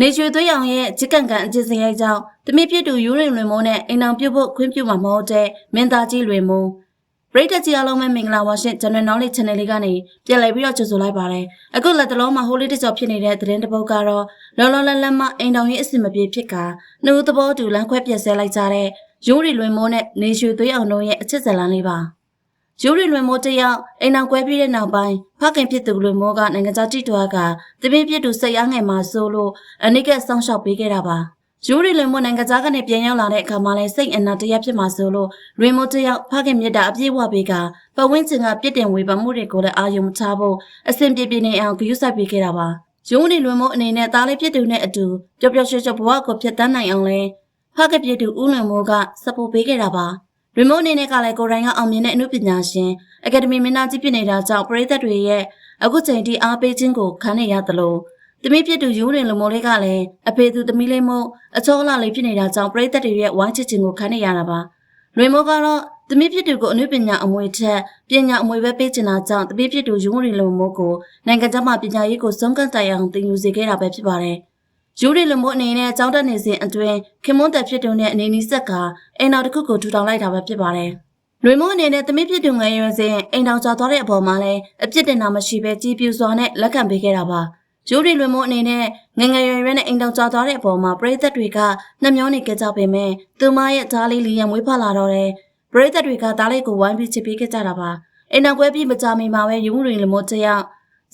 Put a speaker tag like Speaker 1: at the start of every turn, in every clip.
Speaker 1: နေရွှေသွေးရောင်ရဲ့ဂျစ်ကန်ကန်အကျစ်စရိုက်ကြောင့်တမိပြစ်တူယူရင်လွင်မိုးနဲ့အိမ်အောင်ပြုတ်ဖို့ခွင့်ပြုမှာမဟုတ်တဲ့မင်းသားကြီးလွင်မိုးပရိသတ်ကြီးအားလုံးပဲမင်္ဂလာပါရှင် General Knowledge Channel လေးကနေပြန်လည်ပြီးတော့ကြိုဆိုလိုက်ပါတယ်အခုလက်တလုံးမှာဟိုလေးတစ်ကြော်ဖြစ်နေတဲ့သတင်းတစ်ပုဒ်ကတော့လောလောလတ်လတ်မှအိမ်တော်ရဲ့အစီအမပြေဖြစ်ကနှုတ်သဘောတူလမ်းခွဲပြက်ဆဲလိုက်ကြတဲ့ယူရီလွင်မိုးနဲ့နေရွှေသွေးအောင်တို့ရဲ့အချစ်ဇလန်လေးပါ ယူရီလွင်မိုးတယောက်အိမ်အောင်ကွဲပြီးတဲ့နောက်ပိုင်းဖခင်ဖြစ်သူလွင်မိုးကနိုင်ငံခြားတိတော်ကတပင်းပြစ်သူဆက်ရငယ်မှာဆိုလို့အနိကဆောင်းလျှောက်ပေးခဲ့တာပါယူရီလွင်မိုးနိုင်ငံခြားကနေပြန်ရောက်လာတဲ့အခါမှာလည်းစိတ်အနာတရားဖြစ်မှာဆိုလို့လွင်မိုးတယောက်ဖခင်မြတ်တာအပြည့်ဝပေးကပဝင်းချင်ကပြစ်တင်ဝေဖန်မှုတွေကိုလည်းအာယုံချဖို့အဆင်ပြေပြေနေအောင်ဂရုစိုက်ပေးခဲ့တာပါယူရီလွင်မိုးအနေနဲ့သားလေးဖြစ်သူနဲ့အတူပျော်ပျော်ရွှင်ရွှင်ဘဝကိုဖျက်ဆီးနိုင်အောင်လဲဖခင်ဖြစ်သူဦးလွင်မိုးကစပို့ပေးခဲ့တာပါ ရီမို့အနေနဲ့ကလည်းကိုရိုင်းကအောင်မြင်တဲ့အမှုပညာရှင်အကယ်ဒမီမင်းသားကြီးဖြစ်နေတာကြောင့်ပရိသတ်တွေရဲ့အခုချိန်ထိအားပေးခြင်းကိုခံနေရသလိုတမိဖြစ်သူယူရင်လူမိုးလေးကလည်းအဖေသူတမိလေးမို့အချောလာလေးဖြစ်နေတာကြောင့်ပရိသတ်တွေရဲ့ဝိုင်းချစ်ခြင်းကိုခံနေရတာပါလွေမိုးကတော့တမိဖြစ်သူကိုအမှုပညာအမွေထက်ပညာအမွေပဲပေးချင်တာကြောင့်တမိဖြစ်သူယူရင်လူမိုးကိုနိုင်ငံခြားမှာပညာရေးကိုဆုံးကန့်တိုင်အောင်သင်ယူစေခဲ့တာပဲဖြစ်ပါတယ် ယူရီလူမို့အနေနဲ့အကြောင်းတက်နေစဉ်အတွင်းခင်မွန်းတက်ဖြစ်တုံနဲ့အနေနီးဆက်ကအိမ်တော်တစ်ခုကိုထူထောင်လိုက်တာပဲဖြစ်ပါတယ်။လွေမို့အနေနဲ့တမိဖြစ်တုံငယ်ရွယ်စဉ်အိမ်တော်ကြော်သွားတဲ့အပေါ်မှာလည်းအပြစ်တင်တာမရှိပဲကြည်ပြူစွာနဲ့လက်ခံပေးခဲ့တာပါ။ယူရီလွေမို့အနေနဲ့ငယ်ငယ်ရွယ်ရွယ်နဲ့အိမ်တော်ကြော်သွားတဲ့အပေါ်မှာပရိသတ်တွေကနှမျောနေကြကြပေမဲ့သူမရဲ့ဓားလေးလီယံမွေးဖွားလာတော့တယ်။ပရိသတ်တွေကဓားလေးကိုဝိုင်းပြီးချစ်ပေးခဲ့ကြတာပါ။အိမ်တော်ကွဲပြီးမကြမီမှာပဲယူရီလူမို့တယောက်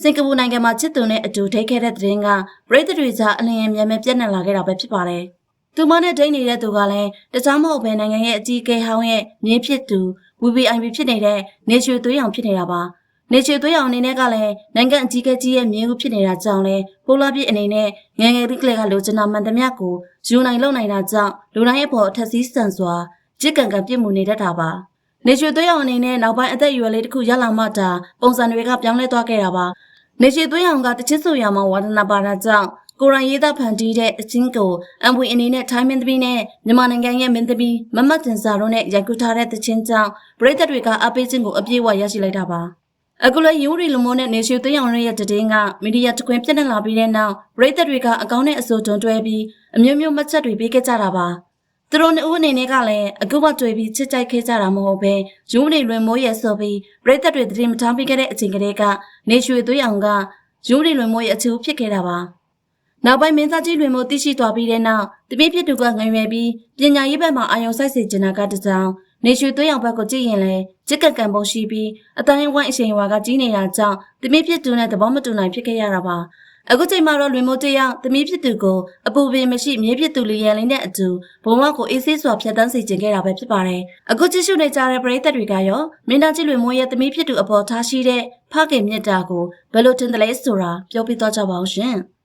Speaker 1: စင်ကာပူနိုင်ငံမှာချစ်သူနဲ့အတူထိတ်ခဲ့တဲ့တဲ့င်းကပြည်သူတွေကြားအလင်းအမြန်မြန်ပြန့်နှံ့လာခဲ့တာပဲဖြစ်ပါတယ်။သူမနဲ့ဒိတ်နေတဲ့သူကလည်းတခြားမဟုတ်ဘဲနိုင်ငံရဲ့အကြီးအကဲဟောင်းရဲ့မြင်းဖြစ်သူ VVIP ဖြစ်နေတဲ့နေချွေသွေးအောင်ဖြစ်နေတာပါ။နေချွေသွေးအောင်အနေနဲ့ကလည်းနိုင်ငံအကြီးအကဲကြီးရဲ့မြင်းဦးဖြစ်နေတာကြောင့်လဲပိုလာပြည့်အနေနဲ့ငယ်ငယ်လေးကလေးကလိုချင်တာမှန်သမျှကိုယူနိုင်လုံနိုင်တာကြောင့်လူတိုင်းရဲ့ပေါ်အထက်စီးဆန်စွာကြစ်ကန်ကန်ပြစ်မှုနေတတ်တာပါ။ နေချွေသွေးအောင်အနေနဲ့နောက်ပိုင်းအသက်အရွယ်လေးတစ်ခုရောက်လာမှတာပုံစံတွေကပြောင်းလဲသွားခဲ့တာပါ။နေရှိသွေးအောင်ကတချစ်ဆိုရမှာဝါဒနာပါတာကြောင့်ကိုရိုင်းရေးသားဖန်တီးတဲ့အချင်းကိုအံပွေအနေနဲ့ထိုင်းမင်းသမီးနဲ့မြန်မာနိုင်ငံရဲ့မင်းသမီးမမတ်တင်စာတို့နဲ့ရိုက်ကူးထားတဲ့တချင်းကြောင့်ပြည်သက်တွေကအပေးခြင်းကိုအပြည့်အဝရရှိလိုက်တာပါအခုလည်းယူရီလူမိုးနဲ့နေရှိသွေးအောင်ရဲ့တည်င်းကမီဒီယာတခွင်ပြတ်နေလာပြီးတဲ့နောက်ပြည်သက်တွေကအကောင်းနဲ့အဆိုးတွန်တွဲပြီးအမျိုးမျိုးမှတ်ချက်တွေပေးခဲ့ကြတာပါ သူတို့နှစ်ဦးအနေနဲ့ကလည်းအခုမှတွေ့ပြီးချစ်ကြိုက်ခဲ့ကြတာမဟုတ်ပဲယူမနေလွင်မိုးရဲ့ဆိုပြီးပြည်သက်တွေတည်မထားပေးခဲ့တဲ့အချိန်ကလေးကနေရွှေသွေးအောင်ကယူရီလွင်မိုးရဲ့အချူဖြစ်ခဲ့တာပါ။နောက်ပိုင်းမင်းသားကြီးလွင်မိုးသိရှိသွားပြီးတဲ့နောက်တပိဖြစ်သူကငရွယ်ပြီးပညာရေးဘက်မှာအာရုံစိုက်စေချင်တာကတကြောင်နေရွှေသွေးအောင်ဘက်ကိုကြည့်ရင်လည်းကြက်ကက်ကံပုံရှိပြီးအတိုင်းဝိုင်းအချိန်ဝါကကြီးနေတာကြောင့်တပိဖြစ်သူနဲ့သဘောမတူနိုင်ဖြစ်ခဲ့ရတာပါ။ အခုချိန်မှာတော့လွင်မိုးတယောက်တမိဖြစ်သူကိုအပူပင်မရှိမြေဖြစ်သူလျရန်လေးနဲ့အတူဘုံဝကိုအေးဆေးစွာဖြတ်တန်းစေခြင်းခဲ့တာပဲဖြစ်ပါတယ်။အခုကြည့်ရှုနေကြတဲ့ပရိသတ်တွေကရောမင်းသားကြီးလွင်မိုးရဲ့တမိဖြစ်သူအပေါ်ထားရှိတဲ့ဖခင်မြတ်တာကိုဘယ်လိုထင်တယ်လဲဆိုတာပြောပြသွားကြပါဦးရှင်။